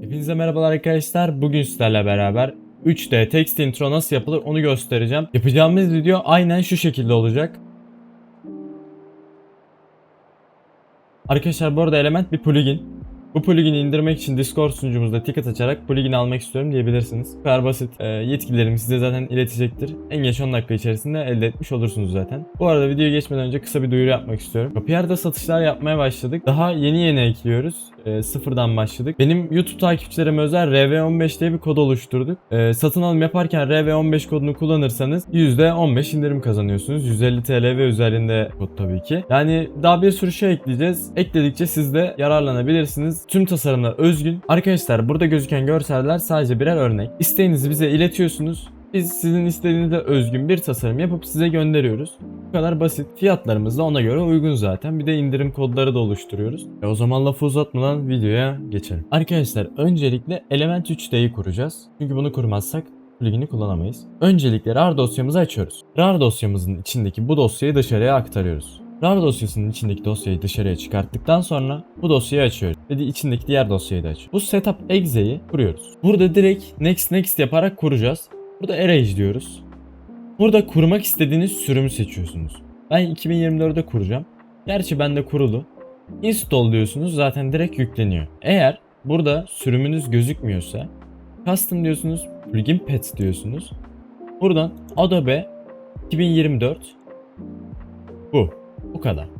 Hepinize merhabalar arkadaşlar. Bugün sizlerle beraber 3D text intro nasıl yapılır onu göstereceğim. Yapacağımız video aynen şu şekilde olacak. Arkadaşlar bu arada Element bir plugin. Bu plugin'i indirmek için Discord sunucumuzda ticket açarak plugin'i almak istiyorum diyebilirsiniz. Bu kadar basit. Ee, yetkililerim size zaten iletecektir. En geç 10 dakika içerisinde elde etmiş olursunuz zaten. Bu arada videoya geçmeden önce kısa bir duyuru yapmak istiyorum. Kapıyar'da satışlar yapmaya başladık. Daha yeni yeni ekliyoruz. Ee, sıfırdan başladık. Benim YouTube takipçilerime özel RV15 diye bir kod oluşturduk. Ee, satın alım yaparken RV15 kodunu kullanırsanız %15 indirim kazanıyorsunuz. 150 TL ve üzerinde kod tabii ki. Yani daha bir sürü şey ekleyeceğiz. Ekledikçe siz de yararlanabilirsiniz. Tüm tasarımlar özgün. Arkadaşlar burada gözüken görseller sadece birer örnek. İsteğinizi bize iletiyorsunuz. Biz sizin istediğinize özgün bir tasarım yapıp size gönderiyoruz. Bu kadar basit. Fiyatlarımız da ona göre uygun zaten. Bir de indirim kodları da oluşturuyoruz. E o zaman lafı uzatmadan videoya geçelim. Arkadaşlar öncelikle Element 3D'yi kuracağız. Çünkü bunu kurmazsak plugin'i kullanamayız. Öncelikle RAR dosyamızı açıyoruz. RAR dosyamızın içindeki bu dosyayı dışarıya aktarıyoruz. RAR dosyasının içindeki dosyayı dışarıya çıkarttıktan sonra bu dosyayı açıyoruz. Ve de içindeki diğer dosyayı da açıyoruz. Bu setup exe'yi kuruyoruz. Burada direkt next next yaparak kuracağız. Burada arrange diyoruz. Burada kurmak istediğiniz sürümü seçiyorsunuz. Ben 2024'de kuracağım. Gerçi bende kurulu. Install diyorsunuz zaten direkt yükleniyor. Eğer burada sürümünüz gözükmüyorsa custom diyorsunuz, plugin pets diyorsunuz. Buradan Adobe 2024 bu. Bu kadar.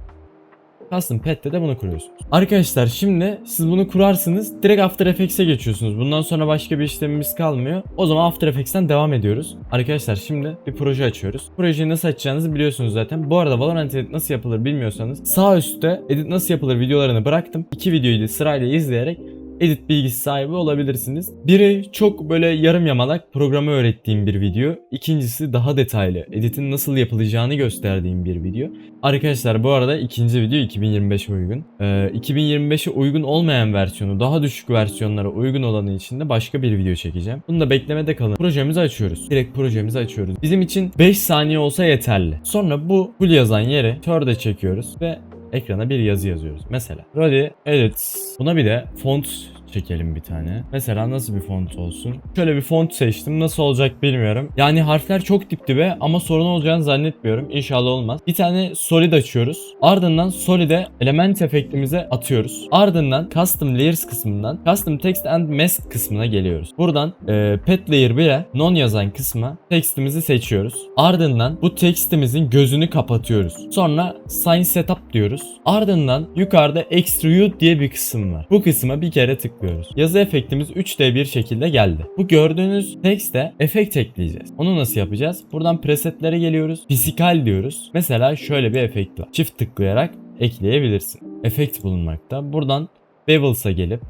Custom Pet'te de bunu kuruyorsunuz. Arkadaşlar şimdi siz bunu kurarsınız direkt After Effects'e geçiyorsunuz. Bundan sonra başka bir işlemimiz kalmıyor. O zaman After Effects'ten devam ediyoruz. Arkadaşlar şimdi bir proje açıyoruz. Projeyi nasıl açacağınızı biliyorsunuz zaten. Bu arada Valorant Edit nasıl yapılır bilmiyorsanız sağ üstte Edit nasıl yapılır videolarını bıraktım. İki videoyu sırayla izleyerek edit bilgisi sahibi olabilirsiniz. Biri çok böyle yarım yamalak programı öğrettiğim bir video. İkincisi daha detaylı editin nasıl yapılacağını gösterdiğim bir video. Arkadaşlar bu arada ikinci video 2025'e uygun. Ee, 2025'e uygun olmayan versiyonu daha düşük versiyonlara uygun olanı için de başka bir video çekeceğim. Bunu da beklemede kalın. Projemizi açıyoruz. Direkt projemizi açıyoruz. Bizim için 5 saniye olsa yeterli. Sonra bu full yazan yere Word'e çekiyoruz ve ekrana bir yazı yazıyoruz. Mesela ready edit. Buna bir de font çekelim bir tane. Mesela nasıl bir font olsun? Şöyle bir font seçtim. Nasıl olacak bilmiyorum. Yani harfler çok dip dibe ama sorun olacağını zannetmiyorum. İnşallah olmaz. Bir tane solid açıyoruz. Ardından solid'e element efektimize atıyoruz. Ardından custom layers kısmından custom text and mask kısmına geliyoruz. Buradan e, pet layer 1'e non yazan kısma textimizi seçiyoruz. Ardından bu textimizin gözünü kapatıyoruz. Sonra sign setup diyoruz. Ardından yukarıda extrude diye bir kısım var. Bu kısma bir kere tıklıyoruz. Yazı efektimiz 3D bir şekilde geldi. Bu gördüğünüz text'e efekt ekleyeceğiz. Onu nasıl yapacağız? Buradan presetlere geliyoruz. Fisikal diyoruz. Mesela şöyle bir efekt var. Çift tıklayarak ekleyebilirsin. Efekt bulunmakta. Buradan Bevel's'a gelip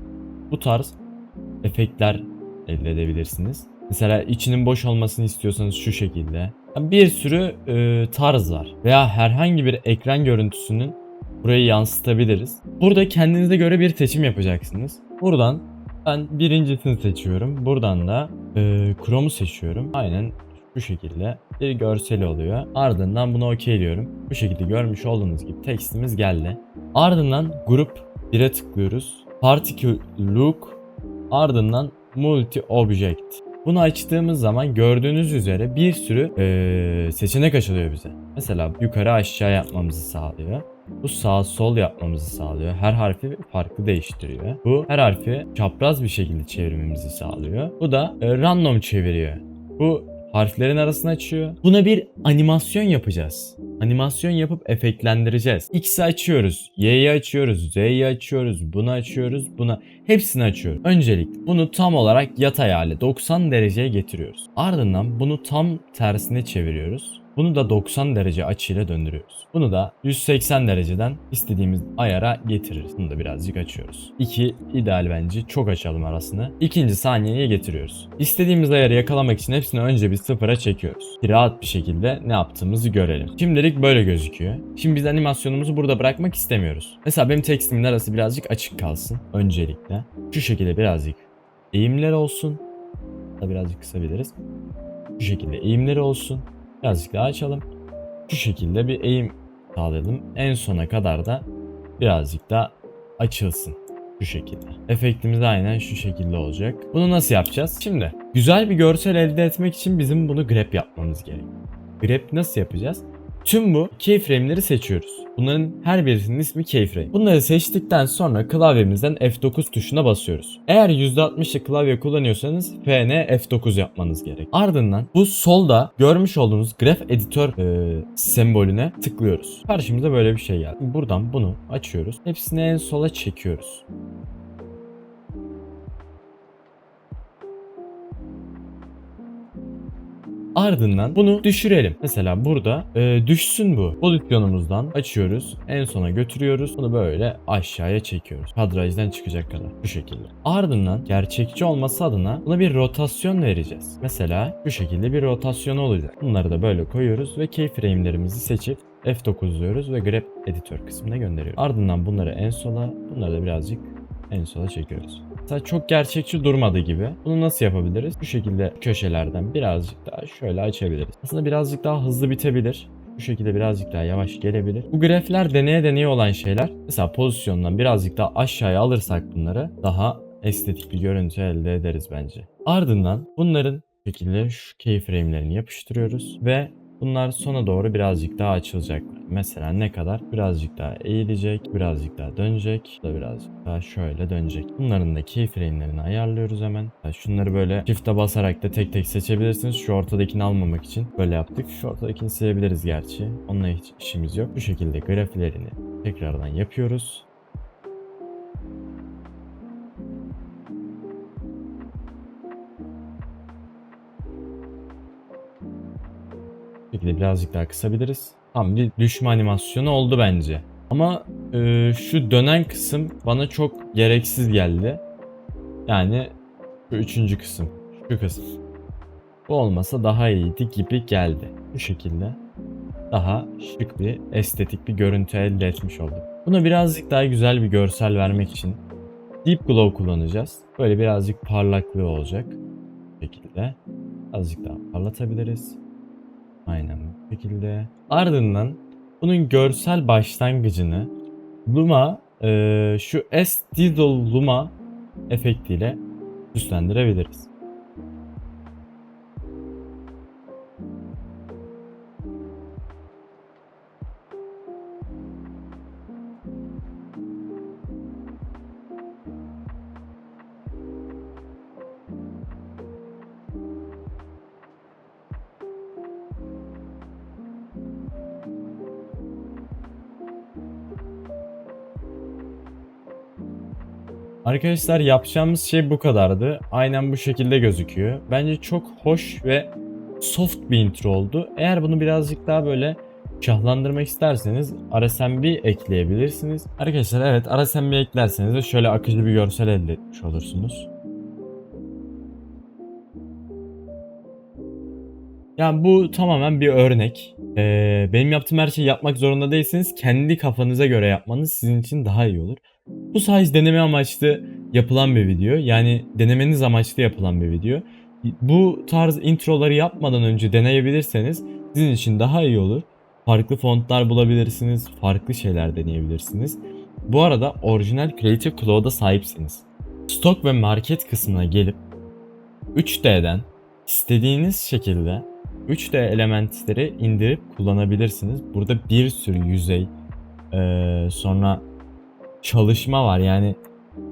bu tarz efektler elde edebilirsiniz. Mesela içinin boş olmasını istiyorsanız şu şekilde. Bir sürü e, tarz var. Veya herhangi bir ekran görüntüsünün burayı yansıtabiliriz. Burada kendinize göre bir seçim yapacaksınız. Buradan ben birincisini seçiyorum. Buradan da e, Chrome'u seçiyorum. Aynen bu şekilde bir görseli oluyor. Ardından bunu okeyliyorum. Bu şekilde görmüş olduğunuz gibi tekstimiz geldi. Ardından grup 1'e tıklıyoruz. Particle look ardından multi object. Bunu açtığımız zaman gördüğünüz üzere bir sürü eee, seçenek açılıyor bize. Mesela yukarı aşağı yapmamızı sağlıyor. Bu sağ sol yapmamızı sağlıyor. Her harfi farklı değiştiriyor. Bu her harfi çapraz bir şekilde çevirmemizi sağlıyor. Bu da e, random çeviriyor. Bu harflerin arasını açıyor. Buna bir animasyon yapacağız. Animasyon yapıp efektlendireceğiz. X'i açıyoruz, Y'yi açıyoruz, Z'yi açıyoruz, bunu açıyoruz, buna hepsini açıyoruz. Öncelikle bunu tam olarak yatay hale 90 dereceye getiriyoruz. Ardından bunu tam tersine çeviriyoruz. Bunu da 90 derece açıyla döndürüyoruz. Bunu da 180 dereceden istediğimiz ayara getiririz. Bunu da birazcık açıyoruz. 2 ideal bence. Çok açalım arasını. İkinci saniyeye getiriyoruz. İstediğimiz ayarı yakalamak için hepsini önce bir sıfıra çekiyoruz. Ki rahat bir şekilde ne yaptığımızı görelim. Şimdilik böyle gözüküyor. Şimdi biz animasyonumuzu burada bırakmak istemiyoruz. Mesela benim tekstimin arası birazcık açık kalsın. Öncelikle. Şu şekilde birazcık eğimler olsun. Da birazcık kısabiliriz. Şu şekilde eğimleri olsun. Birazcık daha açalım. Şu şekilde bir eğim sağlayalım. En sona kadar da birazcık daha açılsın. Şu şekilde. Efektimiz aynen şu şekilde olacak. Bunu nasıl yapacağız? Şimdi güzel bir görsel elde etmek için bizim bunu grep yapmamız gerekiyor. Grep nasıl yapacağız? Tüm bu keyframe'leri seçiyoruz. Bunların her birisinin ismi keyframe. Bunları seçtikten sonra klavyemizden F9 tuşuna basıyoruz. Eğer %60'lık klavye kullanıyorsanız FN F9 yapmanız gerek. Ardından bu solda görmüş olduğunuz graf editör e, sembolüne tıklıyoruz. Karşımıza böyle bir şey geldi. Buradan bunu açıyoruz. Hepsini en sola çekiyoruz. Ardından bunu düşürelim. Mesela burada e, düşsün bu. Pozisyonumuzdan açıyoruz. En sona götürüyoruz. Bunu böyle aşağıya çekiyoruz. Kadrajdan çıkacak kadar. Bu şekilde. Ardından gerçekçi olması adına buna bir rotasyon vereceğiz. Mesela bu şekilde bir rotasyonu olacak. Bunları da böyle koyuyoruz ve keyframe'lerimizi seçip F9 diyoruz ve grep editör kısmına gönderiyoruz. Ardından bunları en sola, bunları da birazcık en sola çekiyoruz. Mesela çok gerçekçi durmadı gibi. Bunu nasıl yapabiliriz? Bu şekilde köşelerden birazcık daha şöyle açabiliriz. Aslında birazcık daha hızlı bitebilir. Bu şekilde birazcık daha yavaş gelebilir. Bu grafler deneye deneye olan şeyler. Mesela pozisyondan birazcık daha aşağıya alırsak bunları daha estetik bir görüntü elde ederiz bence. Ardından bunların bu şekilde şu keyframe'lerini yapıştırıyoruz ve Bunlar sona doğru birazcık daha açılacaklar. Mesela ne kadar? Birazcık daha eğilecek, birazcık daha dönecek, da birazcık daha şöyle dönecek. Bunların da keyframe'lerini ayarlıyoruz hemen. Yani şunları böyle shift'e basarak da tek tek seçebilirsiniz. Şu ortadakini almamak için böyle yaptık. Şu ortadakini silebiliriz gerçi. Onunla hiç işimiz yok. Bu şekilde grafilerini tekrardan yapıyoruz. Şekilde birazcık daha kısabiliriz. Tam bir düşme animasyonu oldu bence. Ama e, şu dönen kısım bana çok gereksiz geldi. Yani şu üçüncü kısım. Şu kısım. Bu olmasa daha iyiydi gibi geldi. Bu şekilde daha şık bir estetik bir görüntü elde etmiş olduk. Buna birazcık daha güzel bir görsel vermek için Deep Glow kullanacağız. Böyle birazcık parlaklığı olacak. Bu şekilde. Azıcık daha parlatabiliriz. Aynen şekilde. Ardından bunun görsel başlangıcını Luma e, şu S Diesel Luma efektiyle süslendirebiliriz. Arkadaşlar yapacağımız şey bu kadardı. Aynen bu şekilde gözüküyor. Bence çok hoş ve soft bir intro oldu. Eğer bunu birazcık daha böyle şahlandırmak isterseniz RSMB ekleyebilirsiniz. Arkadaşlar evet RSMB eklerseniz de şöyle akıcı bir görsel elde etmiş olursunuz. Yani bu tamamen bir örnek. Ee, benim yaptığım her şeyi yapmak zorunda değilsiniz. Kendi kafanıza göre yapmanız sizin için daha iyi olur. Bu sadece deneme amaçlı yapılan bir video. Yani denemeniz amaçlı yapılan bir video. Bu tarz introları yapmadan önce deneyebilirseniz sizin için daha iyi olur. Farklı fontlar bulabilirsiniz, farklı şeyler deneyebilirsiniz. Bu arada orijinal Creative Cloud'a sahipsiniz. Stok ve market kısmına gelip 3D'den istediğiniz şekilde 3D elementleri indirip kullanabilirsiniz. Burada bir sürü yüzey, sonra çalışma var. Yani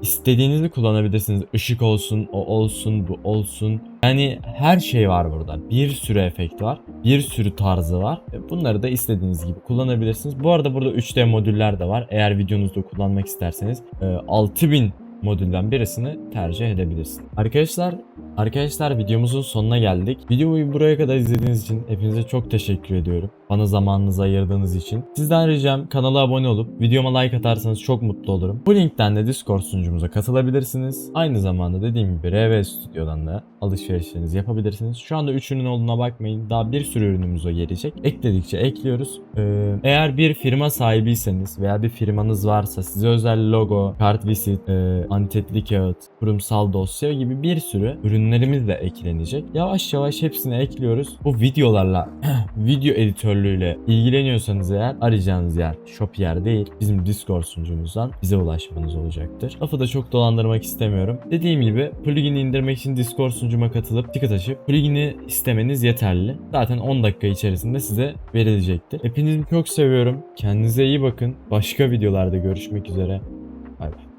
istediğinizi kullanabilirsiniz. Işık olsun, o olsun, bu olsun. Yani her şey var burada. Bir sürü efekt var. Bir sürü tarzı var. E, Bunları da istediğiniz gibi kullanabilirsiniz. Bu arada burada 3D modüller de var. Eğer videonuzda kullanmak isterseniz e, 6000 modülden birisini tercih edebilirsiniz. Arkadaşlar Arkadaşlar videomuzun sonuna geldik. Videoyu buraya kadar izlediğiniz için hepinize çok teşekkür ediyorum. Bana zamanınızı ayırdığınız için. Sizden ricam kanala abone olup videoma like atarsanız çok mutlu olurum. Bu linkten de Discord sunucumuza katılabilirsiniz. Aynı zamanda dediğim gibi RV Studio'dan da alışverişlerinizi yapabilirsiniz. Şu anda 3 ürün olduğuna bakmayın. Daha bir sürü ürünümüz o gelecek. Ekledikçe ekliyoruz. Ee, eğer bir firma sahibiyseniz veya bir firmanız varsa size özel logo, kart visit, e, antetli kağıt, kurumsal dosya gibi bir sürü ürünlerimiz de eklenecek. Yavaş yavaş hepsini ekliyoruz. Bu videolarla video editörleri editörlüğüyle ilgileniyorsanız eğer arayacağınız yer Shopier değil bizim Discord sunucumuzdan bize ulaşmanız olacaktır. Lafı da çok dolandırmak istemiyorum. Dediğim gibi plugin'i indirmek için Discord sunucuma katılıp ticket açıp plugin'i istemeniz yeterli. Zaten 10 dakika içerisinde size verilecektir. Hepinizi çok seviyorum. Kendinize iyi bakın. Başka videolarda görüşmek üzere.